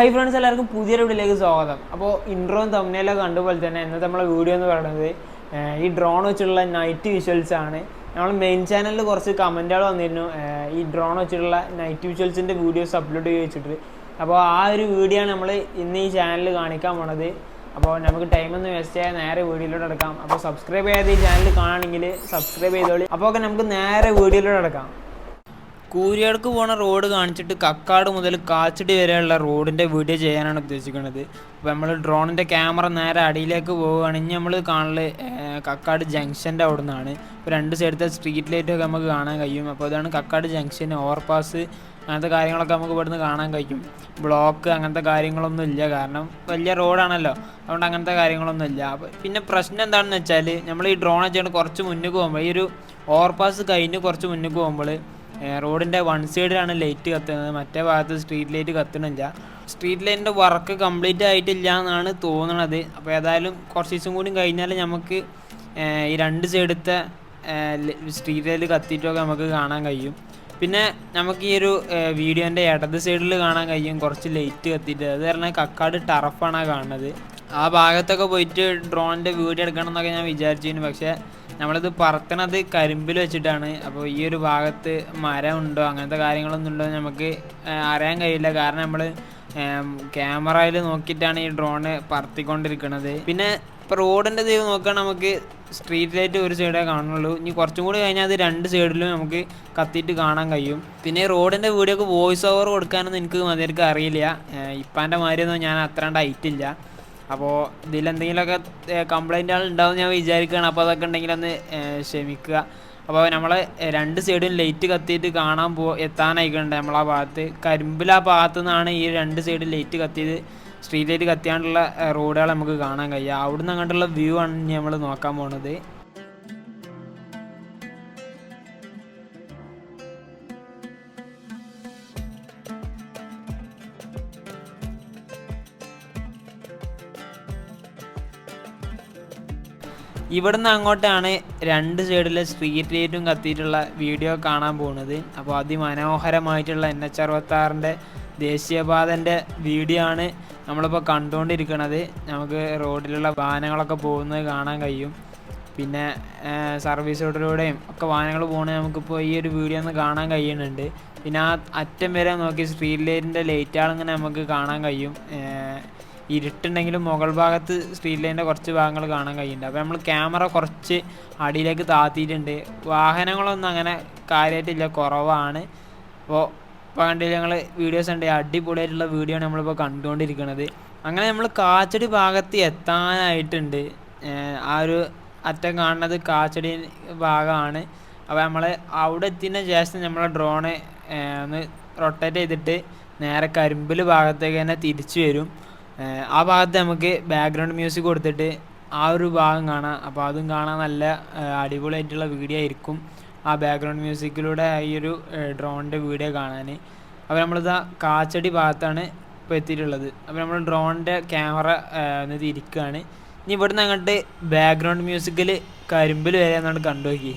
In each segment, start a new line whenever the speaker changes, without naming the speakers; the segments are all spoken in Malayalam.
ഹൈ ഫ്രണ്ട്സ് എല്ലാവർക്കും പുതിയൊരു വീഡിയോയിലേക്ക് സ്വാഗതം. അപ്പോൾ ഇൻട്രോയും തമ്മിലൊക്കെ കണ്ടുപോലെ തന്നെ ഇന്നത്തെ നമ്മളെ വീഡിയോ എന്ന് പറയുന്നത് ഈ ഡ്രോൺ വെച്ചിട്ടുള്ള നൈറ്റ് വിഷ്വൽസ് ആണ്. നമ്മൾ മെയിൻ ചാനലിൽ കുറച്ച് കമന്റുകൾ വന്നിരുന്നു ഈ ഡ്രോൺ വെച്ചിട്ടുള്ള നൈറ്റ് വിഷ്വൽസിന്റെ വീഡിയോസ് അപ്ലോഡ് ചെയ്ത് വെച്ചിട്ട്. അപ്പോൾ ആ ഒരു വീഡിയോ ആണ് നമ്മൾ ഇന്ന് ഈ ചാനലിൽ കാണിക്കാൻ പോണത്. അപ്പോൾ നമുക്ക് ടൈമൊന്നും വേസ്റ്റ് ചെയ്യാൻ നേരെ വീഡിയോയിലോട്ട് എടുക്കാം അപ്പോൾ സബ്സ്ക്രൈബ് ചെയ്യാതെ ഈ ചാനൽ കാണുകയാണെങ്കിൽ സബ്സ്ക്രൈബ് ചെയ്തോളി. അപ്പോൾ ഒക്കെ നമുക്ക് നേരെ വീഡിയോയിലോട്ട് എടുക്കാം കൂരിയാടക്ക് പോണ റോഡ് കാണിച്ചിട്ട് കക്കാട് മുതൽ കാച്ചടി വരെയുള്ള റോഡിന്റെ വീഡിയോ ചെയ്യാനാണ് ഉദ്ദേശിക്കുന്നത്. അപ്പോൾ നമ്മൾ ഡ്രോണിന്റെ ക്യാമറ നേരെ അടിയിലേക്ക് പോവുകയാണെങ്കിൽ നമ്മൾ കാണൽ കക്കാട് ജംഗ്ഷന്റെ അവിടെ നിന്നാണ് ഇപ്പോൾ രണ്ട് സൈഡത്തെ സ്ട്രീറ്റ് ലൈറ്റൊക്കെ നമുക്ക് കാണാൻ കഴിയും. അപ്പോൾ അതാണ് കക്കാട് ജംഗ്ഷൻ ഓവർപാസ് അങ്ങനത്തെ കാര്യങ്ങളൊക്കെ നമുക്ക് ഇവിടുന്ന് കാണാൻ കഴിയും. ബ്ലോക്ക് അങ്ങനത്തെ കാര്യങ്ങളൊന്നും ഇല്ല. കാരണം വലിയ റോഡാണല്ലോ. അതുകൊണ്ട് അങ്ങനത്തെ കാര്യങ്ങളൊന്നും ഇല്ല. അപ്പോൾ പിന്നെ പ്രശ്നം എന്താണെന്ന് വെച്ചാൽ നമ്മൾ ഈ ഡ്രോൺ വെച്ചുകൊണ്ട് കുറച്ച് മുന്നിൽ പോകുമ്പോൾ ഈ ഒരു ഓവർപാസ് കഴിഞ്ഞ് കുറച്ച് മുന്നിൽ പോകുമ്പോൾ റോഡിന്റെ വൺ സൈഡിലാണ് ലൈറ്റ് കത്തുന്നത്. മറ്റേ ഭാഗത്ത് സ്ട്രീറ്റ് ലൈറ്റ് കത്തണില്ല സ്ട്രീറ്റ് ലൈറ്റിന്റെ വർക്ക് കംപ്ലീറ്റ് ആയിട്ടില്ല എന്നാണ് തോന്നുന്നത് അപ്പോൾ ഏതായാലും കുറച്ച് ദിവസം കൂടി കഴിഞ്ഞാൽ നമുക്ക് ഈ രണ്ട് സൈഡത്തെ സ്ട്രീറ്റ് ലൈറ്റ് കത്തിയിട്ടൊക്കെ നമുക്ക് കാണാൻ കഴിയും. പിന്നെ നമുക്ക് ഈ ഒരു വീഡിയോന്റെ ഇടത് സൈഡിൽ കാണാൻ കഴിയും. കുറച്ച് ലൈറ്റ് കത്തിയിട്ട്. അത് പറഞ്ഞാൽ കക്കാട് ടറഫാണ് കാണുന്നത്. ആ ഭാഗത്തൊക്കെ പോയിട്ട് ഡ്രോണിന്റെ വീഡിയോ എടുക്കണം എന്നൊക്കെ ഞാൻ വിചാരിച്ചിരുന്നു. പക്ഷേ നമ്മളിത് പറത്തണത് കരിമ്പിൽ വെച്ചിട്ടാണ്. അപ്പോൾ ഈ ഒരു ഭാഗത്ത് മരം ഉണ്ടോ അങ്ങനത്തെ കാര്യങ്ങളൊന്നും ഉണ്ടോ നമുക്ക് അറിയാൻ കഴിയില്ല. കാരണം നമ്മൾ ക്യാമറയിൽ നോക്കിയിട്ടാണ് ഈ ഡ്രോണ് പറത്തിക്കൊണ്ടിരിക്കുന്നത് പിന്നെ ഇപ്പോൾ റോഡിന്റെ ദൈവം നോക്കാൻ നമുക്ക് സ്ട്രീറ്റ് ലൈറ്റ് ഒരു സൈഡേ കാണുള്ളൂ ഇനി കുറച്ചും കൂടി കഴിഞ്ഞാൽ അത് രണ്ട് സൈഡിലും നമുക്ക് കത്തിയിട്ട് കാണാൻ കഴിയും. പിന്നെ റോഡിന്റെ വീഡിയോക്ക് വോയിസ് ഓവർ കൊടുക്കാനൊന്നും എനിക്ക് മതിയായിരിക്കും അറിയില്ല. ഇപ്പാന്റെ മാതിരിയൊന്നും ഞാൻ അത്രണ്ട് ഹൈറ്റില്ല അപ്പോൾ ഇതിലെന്തെങ്കിലുമൊക്കെ കംപ്ലൈന്റുകൾ ഉണ്ടാവും ഞാൻ വിചാരിക്കുകയാണ് അപ്പോൾ അതൊക്കെ ഉണ്ടെങ്കിൽ ഒന്ന് ക്ഷമിക്കുക. അപ്പോൾ നമ്മൾ രണ്ട് സൈഡും ലൈറ്റ് കത്തിയിട്ട് കാണാൻ പോ എത്താനായിക്കുന്നുണ്ട് നമ്മളാ ഭാഗത്ത് കരിമ്പിലാ ഭാഗത്തു നിന്നാണ് ഈ രണ്ട് സൈഡും ലൈറ്റ് കത്തിയത്. സ്ട്രീറ്റ് ലൈറ്റ് കത്തിയാണ്ടുള്ള റോഡുകൾ നമുക്ക് കാണാൻ കഴിയുക. അവിടുന്ന് അങ്ങോട്ടുള്ള വ്യൂ ആണ് നമ്മൾ നോക്കാൻ പോണത്. ഇവിടുന്ന് അങ്ങോട്ടാണ് രണ്ട് സൈഡിലെ സ്ട്രീറ്റ് ലൈറ്റും കത്തിയിട്ടുള്ള വീഡിയോ കാണാൻ പോകുന്നത്. അപ്പോൾ അതിമനോഹരമായിട്ടുള്ള എൻ എച്ച് അറുപത്താറിന്റെ ദേശീയപാതന്റെ വീഡിയോ ആണ് നമ്മളിപ്പോൾ കണ്ടുകൊണ്ടിരിക്കുന്നത്. നമുക്ക് റോഡിലുള്ള വാഹനങ്ങളൊക്കെ പോകുന്നത് കാണാൻ കഴിയും. പിന്നെ സർവീസ് റോഡിലൂടെയും ഒക്കെ വാഹനങ്ങൾ പോകുന്നത് നമുക്കിപ്പോൾ ഈ ഒരു വീഡിയോ ഒന്ന് കാണാൻ കഴിയുന്നുണ്ട്. പിന്നെ ആ അറ്റം വരെ നോക്കി സ്ട്രീറ്റ് ലൈറ്റിന്റെ ലൈറ്റുകളിങ്ങനെ നമുക്ക് കാണാൻ കഴിയും. ഇരുട്ടുണ്ടെങ്കിലും മുകൾ ഭാഗത്ത് സ്ട്രീറ്റ് ലൈന്റെ കുറച്ച് ഭാഗങ്ങൾ കാണാൻ കഴിയുന്നുണ്ട്. അപ്പോൾ നമ്മൾ ക്യാമറ കുറച്ച് അടിയിലേക്ക് താത്തിയിട്ടുണ്ട്. വാഹനങ്ങളൊന്നും അങ്ങനെ കാര്യമായിട്ടില്ല കുറവാണ്. അപ്പോൾ ഇപ്പോൾ കണ്ടില്ല ഞങ്ങൾ വീഡിയോസ് ഉണ്ട്. അടിപൊളിയായിട്ടുള്ള വീഡിയോ ആണ് നമ്മളിപ്പോൾ കണ്ടുകൊണ്ടിരിക്കുന്നത്. അങ്ങനെ നമ്മൾ കാച്ചടി ഭാഗത്ത് എത്താനായിട്ടുണ്ട്. ആ ഒരു അറ്റം കാണുന്നത് കാച്ചടി ഭാഗമാണ്. അപ്പോൾ നമ്മൾ അവിടെ എത്തിയതിന് ശേഷം നമ്മളെ ഡ്രോണ് ഒന്ന് റൊട്ടേറ്റ് ചെയ്തിട്ട് നേരെ കരിമ്പിൽ ഭാഗത്തേക്ക് തന്നെ തിരിച്ചു വരും. ആ ഭാഗത്ത് നമുക്ക് ബാക്ക്ഗ്രൗണ്ട് മ്യൂസിക് കൊടുത്തിട്ട് ആ ഒരു ഭാഗം കാണാം. അപ്പോൾ അതും കാണാൻ നല്ല അടിപൊളിയായിട്ടുള്ള വീഡിയോ ആയിരിക്കും ആ ബാക്ക്ഗ്രൗണ്ട് മ്യൂസിക്കിലൂടെ ഈ ഒരു ഡ്രോണിന്റെ വീഡിയോ കാണാൻ അപ്പോൾ നമ്മളിതാ കാച്ചടി ഭാഗത്താണ് ഇപ്പോൾ എത്തിയിട്ടുള്ളത്. അപ്പോൾ നമ്മൾ ഡ്രോണിന്റെ ക്യാമറ ഒന്ന് തിരിക്കുകയാണ് ഇനി ഇവിടുന്ന് അങ്ങോട്ട് ബാക്ക്ഗ്രൗണ്ട് മ്യൂസിക്കിൽ കരിമ്പിൽ വരെ എന്നാണ് കണ്ടു നോക്കി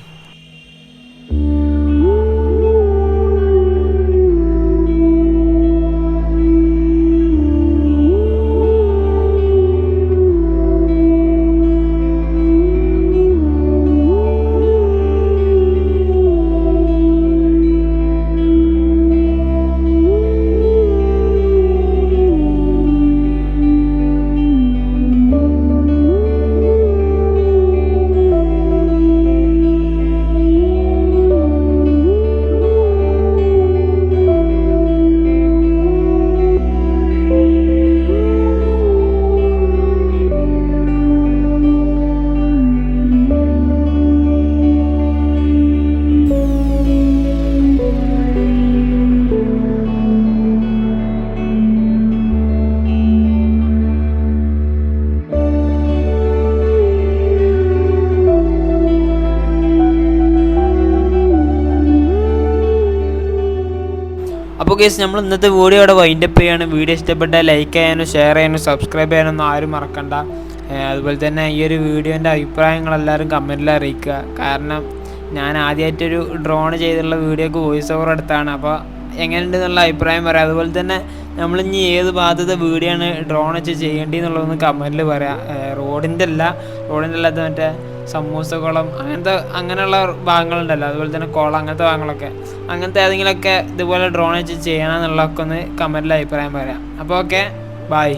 അപ്പോൾ കേസ് നമ്മൾ ഇന്നത്തെ വീഡിയോ ഇവിടെ വൈൻഡപ്പ് ചെയ്യാണ്. വീഡിയോ ഇഷ്ടപ്പെട്ടാൽ ലൈക്ക് ചെയ്യാനും ഷെയർ ചെയ്യാനും സബ്സ്ക്രൈബ് ചെയ്യാനൊന്നും ആരും മറക്കണ്ട. അതുപോലെ തന്നെ ഈ ഒരു വീഡിയോന്റെ അഭിപ്രായങ്ങൾ എല്ലാവരും കമന്റിൽ അറിയിക്കുക. കാരണം ഞാൻ ആദ്യമായിട്ടൊരു ഡ്രോൺ ചെയ്തുള്ള വീഡിയോക്ക് വോയിസ് ഓവർ എടുത്താണ്. അപ്പോൾ എങ്ങനെയുണ്ട് എന്നുള്ള അഭിപ്രായം പറയാം. അതുപോലെ തന്നെ നമ്മൾ ഇനി ഏത് ഭാഗത്തെ വീഡിയോ ആണ് ഡ്രോൺ വെച്ച് ചെയ്യേണ്ടതെന്നുള്ളതൊന്ന് കമന്റിൽ പറയാം. റോഡിന്റെ അല്ല റോഡിന്റെ അല്ലാത്ത മറ്റേ സമൂസക്കുളം അങ്ങനത്തെ അങ്ങനെയുള്ള ഭാഗങ്ങളുണ്ടല്ലോ. അതുപോലെ തന്നെ കുളം അങ്ങനത്തെ ഭാഗങ്ങളൊക്കെ. അങ്ങനത്തെ ഏതെങ്കിലുമൊക്കെ ഇതുപോലെ ഡ്രോൺ വെച്ച് ചെയ്യണം എന്നുള്ളതൊക്കെ ഒന്ന് കമന്റിൽ അഭിപ്രായം പറയാം. അപ്പോൾ ഓക്കെ ബായ്